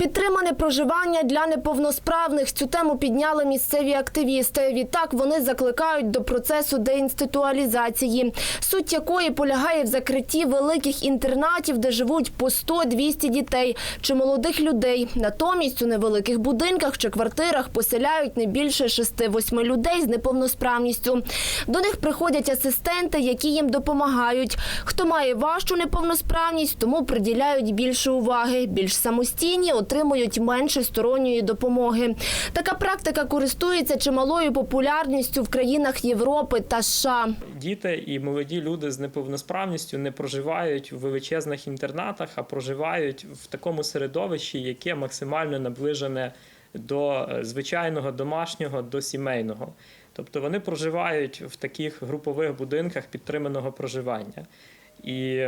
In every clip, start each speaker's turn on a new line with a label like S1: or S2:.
S1: Підтримане проживання для неповносправних. Цю тему підняли місцеві активісти. Відтак вони закликають до процесу деінституалізації, суть якої полягає в закритті великих інтернатів, де живуть по 100-200 дітей чи молодих людей. Натомість у невеликих будинках чи квартирах поселяють не більше 6-8 людей з неповносправністю. До них приходять асистенти, які їм допомагають. Хто має важчу неповносправність, тому приділяють більше уваги. Більш самостійні отримують менше сторонньої допомоги. Така практика користується чималою популярністю в країнах Європи та США.
S2: Діти і молоді люди з неповносправністю не проживають в величезних інтернатах, а проживають в такому середовищі, яке максимально наближене до е, звичайного домашнього, до сімейного. Тобто вони проживають в таких групових будинках підтриманого проживання. І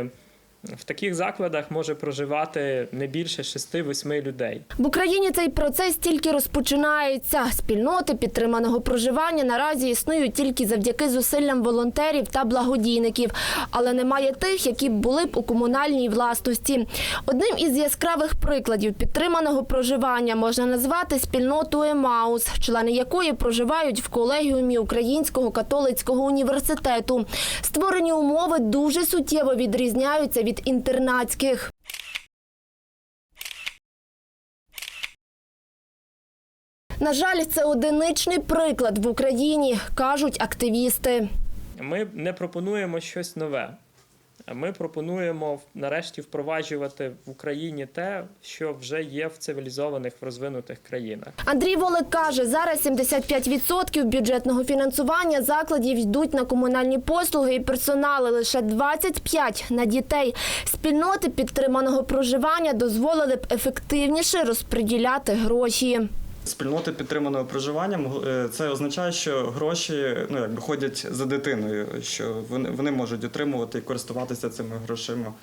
S2: в таких закладах може проживати не більше 6-8 людей.
S1: В Україні цей процес тільки розпочинається. Спільноти підтриманого проживання наразі існують тільки завдяки зусиллям волонтерів та благодійників, але немає тих, які були б у комунальній власності. Одним із яскравих прикладів підтриманого проживання можна назвати спільноту Емаус, члени якої проживають в колегіумі Українського католицького університету. Створені умови дуже суттєво відрізняються від інтернатських. На жаль, це одиничний приклад в Україні, кажуть активісти.
S2: Ми не пропонуємо щось нове. Ми пропонуємо нарешті впроваджувати в Україні те, що вже є в цивілізованих в розвинутих країнах.
S1: Андрій Волик каже, зараз 75% бюджетного фінансування закладів йдуть на комунальні послуги і персонали, лише 25% на дітей. Спільноти підтриманого проживання дозволили б ефективніше розподіляти гроші.
S3: Спільноти підтриманого проживання е, це означає, що гроші ну якби ходять за дитиною, що вони, вони можуть отримувати і користуватися цими грошима.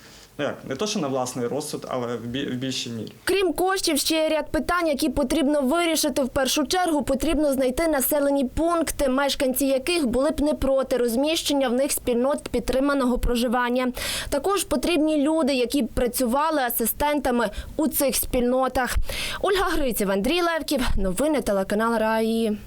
S3: Ну як не то, що на власний розсуд, але в більшій мірі.
S1: Крім коштів, ще є ряд питань, які потрібно вирішити. В першу чергу потрібно знайти населені пункти, мешканці яких були б не проти розміщення в них спільнот підтриманого проживання. Також потрібні люди, які б працювали асистентами у цих спільнотах. Ольга Гриців, Андрій Левків, новини телеканал Раї.